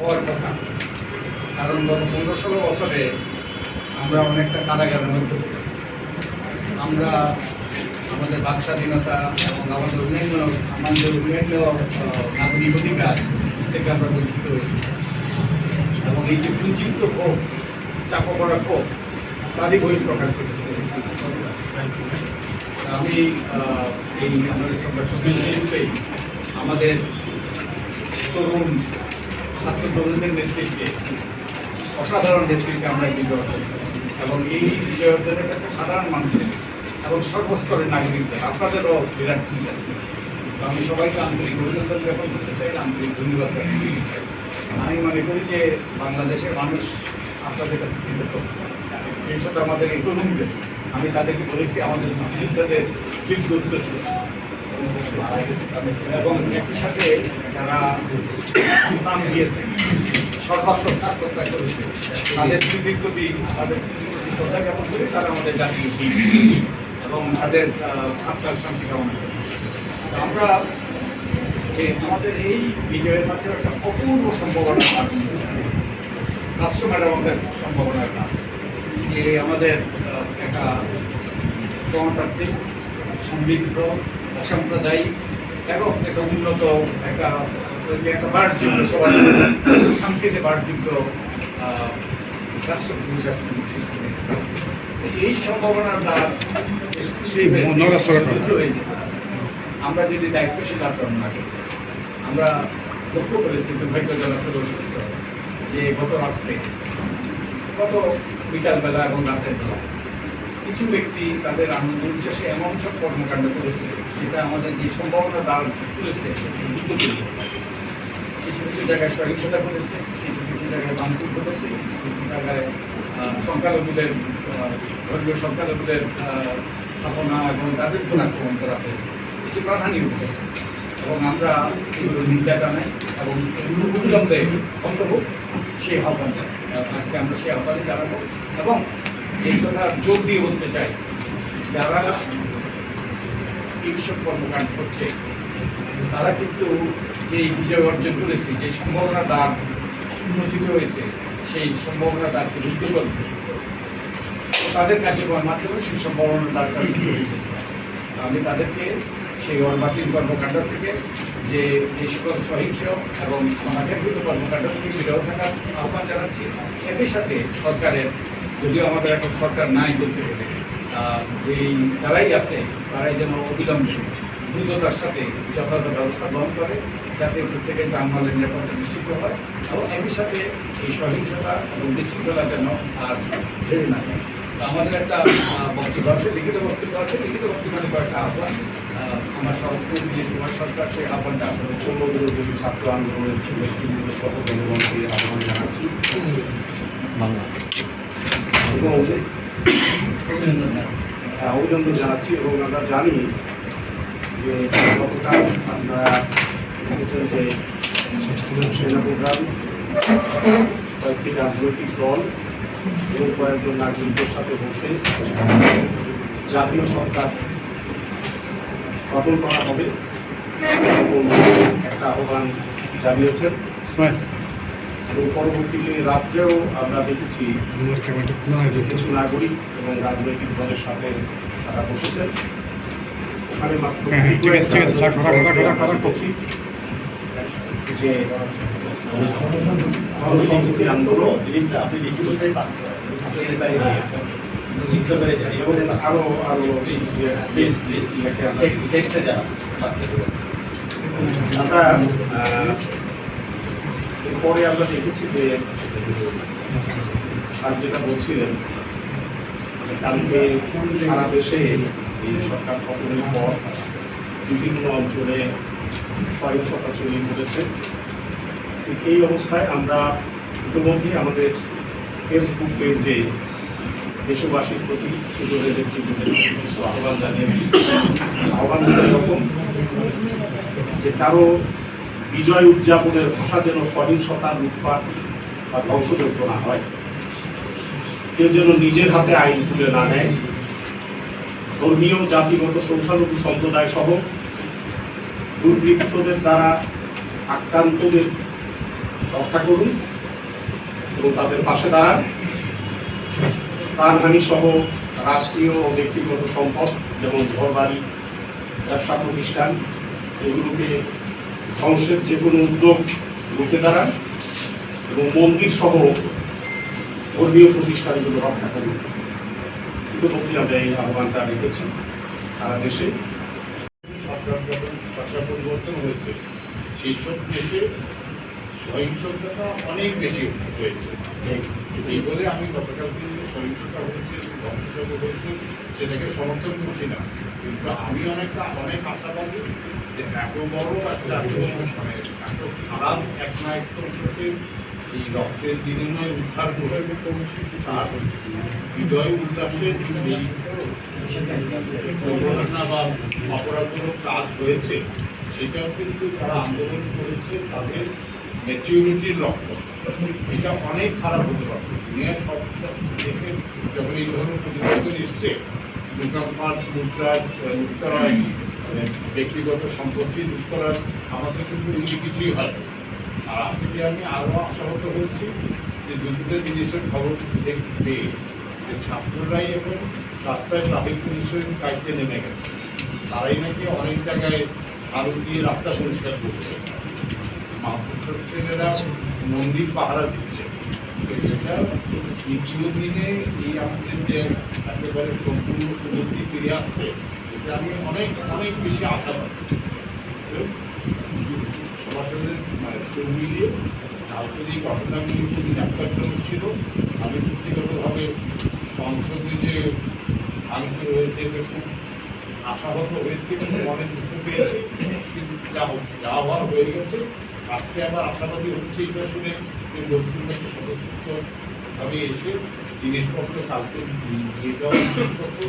হওয়ার কথা। কারণ গত পনেরো ষোলো বছরে আমরা অনেকটা কারাগারের মধ্যে ছিলাম আমরা আমাদের বাক স্বাধীনতা এবং আমাদের অন্যান্য আমাদের অন্যান্য নাগরিক অধিকার থেকে আমরা বঞ্চিত হয়েছি। এবং এই যে পুঞ্জীবিত ক্ষোভ, চাপা পড়া ক্ষোভ, তারই বই প্রকাশ করেছে আমি এই আমাদের আমাদের তরুণ ছাত্র তরুণদের নেতৃত্বে, অসাধারণ নেতৃত্বে আমরা এই বিজয় অর্জন এবং এই বিজয় অর্জনের একটা সাধারণ মানুষের এবং সর্বস্তরের নাগরিকদের আপনাদেরও বিরাট ভূমিকা আমি সবাইকে আন্তরিক অভিনন্দন জ্ঞাপন করতে চাই, আন্তরিক ধন্যবাদ। আমি মনে করি যে বাংলাদেশের মানুষ আপনাদের কাছে কৃতজ্ঞ। বিশেষত আমাদের এই তরুণদের, আমি তাদেরকে বলেছি, আমাদের মুক্তিযোদ্ধাদের যোগ্য এবং একই সাথে যারা নাম দিয়েছে। সর্বাত্মক আত্মহত্যা তাদের তারা আমাদের জাতীয় এবং তাদের আত্মার শান্তি কামনা আমরা যে আমাদের এই বিজয়ের মাধ্যমে একটা অপূর্ব সম্ভাবনা লাভ করেছি। আমাদের সম্ভাবনার কাজ যে আমাদের একটা গণতান্ত্রিক, সমৃদ্ধ অসাম্প্রদায়িক এবং একটা উন্নত একটা একটা বাড়যোগ্য সবার শান্তিতে বাড়যোগ্য আহ, রাষ্ট্র প্রশাসন সৃষ্টি হয়েছে। এই পারে। আমরা যদি দায়িত্বশীল আচরণ না করি আমরা লক্ষ্য করেছি দুর্ভাগ্যজনক হলেও যে গত রাত্রে গত বিকালবেলা এবং রাতের বেলা কিছু ব্যক্তি তাদের আনন্দ উচ্ছ্বাসে এমন সব কর্মকাণ্ড করেছে যেটা আমাদের যে সম্ভাবনা দ্বার তুলেছে, কিছু কিছু জায়গায় সহিংসতা করেছে কিছু কিছু জায়গায় ভাঙচুর করেছে কিছু কিছু জায়গায় সংখ্যালঘুদের ধর্মীয় সংখ্যালঘুদের স্থাপনা এবং তাদের উপর আক্রমণ করা হয়েছে। কিছু প্রাধান্য হয়েছে এবং আমরা এগুলো নিন্দা জানাই এবং এগুলো অবিলম্বে সেই আহ্বান জানাই। আজকে আমরা সেই আহ্বানে জানাব। এবং এই কথা জোর দিয়ে বলতে চাই, যারা এইসব কর্মকাণ্ড করছে তারা কিন্তু এই বিজয় অর্জন করেছে, যে সম্ভাবনা দ্বার উন্মোচিত হয়েছে, সেই সম্ভাবনা দ্বারকে রুদ্ধ করবে তাদের কার্যক্রমের মাধ্যমে সেই সম্ভাবনা দ্বারটা রুদ্ধ হয়েছে। আমি তাদেরকে সেই অর্বাচীন কর্মকাণ্ড থেকে যে এই সকল সহিংস এবং সমাজেরভূত কর্মকাণ্ড থেকে বিরত থাকার আহ্বান জানাচ্ছি। একই সাথে সরকারের, যদিও আমাদের এখন সরকার নাই বলতে গেলে এই যারাই আছে তারাই যেন অবিলম্বে দ্রুততার সাথে যথাযথ ব্যবস্থা গ্রহণ করে যাতে প্রত্যেকের যানবাহনের নিরাপত্তা নিশ্চিত হয় এবং একই সাথে এই সহিংসতা এবং বিশৃঙ্খলা যেন আর বেড়ে না আমাদের একটা বক্তব্য আছে লিখিত বক্তব্য আছে লিখিত বক্তব্য কয়েকটা আহ্বান। আমার বিজয় কুমার সরকার সেই আহ্বানটা আসলে পূর্ববিরোধী ছাত্র আন্দোলনের ব্যক্তিবৃন্দ সহ জনগণকে আহ্বান জানাচ্ছি। এবং জানাই। আহ, অভিনন্দন জানাচ্ছি এবং আমরা জানি যে গতকাল আপনারা দেখেছেন যে সেনাপ্রধান কয়েকটি রাজনৈতিক দল এবং কয়েকজন নাগরিকদের সাথে বসে জাতীয় সরকার গঠন করা হবে একটা আহ্বান জানিয়েছেন এবং পরবর্তীতে রাত্রেও আমরা দেখেছি কিছু নাগরিক এবং রাজনৈতিক দলের সাথে তারা বসেছেন। ওখানে মাত্র হ্যাঁ, হ্যাঁ, যে গণসংহতি আন্দোলন এবং আরও আরও আমরা এরপরে আমরা দেখেছি যে আর যেটা বলছিলেন কালকে সারা দেশে এই সরকার পতনের পর বিভিন্ন অঞ্চলে সহিংসতা ছড়িয়ে পড়েছে ঠিক এই অবস্থায় আমরা ইতিমধ্যেই আমাদের ফেসবুক পেজে দেশবাসীর প্রতি সুযোগের নেতৃত্বের কিছু আহ্বান জানিয়েছি। আহ্বান এরকম যে কারও বিজয় উদযাপনের ভাষা যেন সহিংসতার লুটপাট বা ধ্বংসযোগ্য না হয়, কেউ যেন নিজের হাতে আইন তুলে না নেয়। ধর্মীয়, জাতিগত, সংখ্যালঘু সম্প্রদায় সহ দুর্বৃত্তদের দ্বারা আক্রান্তদের রক্ষা করুন এবং তাদের পাশে দাঁড়ান। প্রাণহানি সহ রাষ্ট্রীয় ও ব্যক্তিগত সম্পদ, যেমন ঘরবাড়ি, ব্যবসা প্রতিষ্ঠান, এগুলোকে ধ্বংসের যে কোনো উদ্যোগ রুখে দাঁড়ান এবং মন্দির সহ ধর্মীয় প্রতিষ্ঠানগুলো রক্ষা করুন ইতিমধ্যে আমরা এই আহ্বানটা রেখেছি সারা দেশে। সরকার পরিবর্তন হয়েছে। সেই সব দেশে সহিংসতা অনেক বেশি হয়েছে। এই বলে আমি গতকালকে যে সহিংসতা হয়েছে ধ্বংসতা হয়েছে, সেটাকে সমর্থন করছি না। কিন্তু আমি অনেকটা অনেক আশাবাদী যে এত বড় একটা এত খারাপ এক না এক থেকে এই রক্তের বিনিময়ে উদ্ধার করে তার হৃদয় উল্লাসের এই দুর্ঘটনা বা অপরাধমূলক কাজ হয়েছে, সেটাও কিন্তু যারা আন্দোলন করেছে তাদের ম্যাচিউরিটির লক্ষ্য। এটা অনেক খারাপ হতে পারে। দুনিয়ার সব দেশে যখন এই ধরনের পরিবর্তন এসছে দোকানপাট লুটরাজ লুটতরায় মানে ব্যক্তিগত সম্পত্তি লুটতরাজ আমাদের কিন্তু এগুলি কিছুই হয়। আর আজকে আমি আরও আশাহত হয়েছি যে দুটো জিনিসের খবর পেয়ে যে ছাত্ররাই এখন রাস্তায় ট্রাফিক পুলিশের দায়িত্বে নেমে গেছে। তারাই নাকি অনেক জায়গায় আরও দিয়ে রাস্তা পরিষ্কার করছে। মাহফুজের ছেলেরা মন্দির পাহারা দিচ্ছে। সেটা দ্বিতীয় দিনে এই আমাদের যে একেবারে সম্পূর্ণ সমুদ্রে ফিরে আসছে আমি অনেক অনেক বেশি আশাবাদী সবার মানে কালকের এই ঘটনাগুলি খুবই ন্যাক্কারজনক ছিল আমি ব্যক্তিগতভাবে সংসদে যে ভাঙচুর হয়েছে খুব আশাহত হয়েছে অনেক দুঃখ পেয়েছে। কিন্তু যা যা হওয়ার হয়ে গেছে। আজকে আবার আশাবাদী হচ্ছে এটা শুনে যে লোকজন নাকি সদস্য এসে জিনিসপত্র কালকে নিয়ে যাওয়ার জিনিসপত্র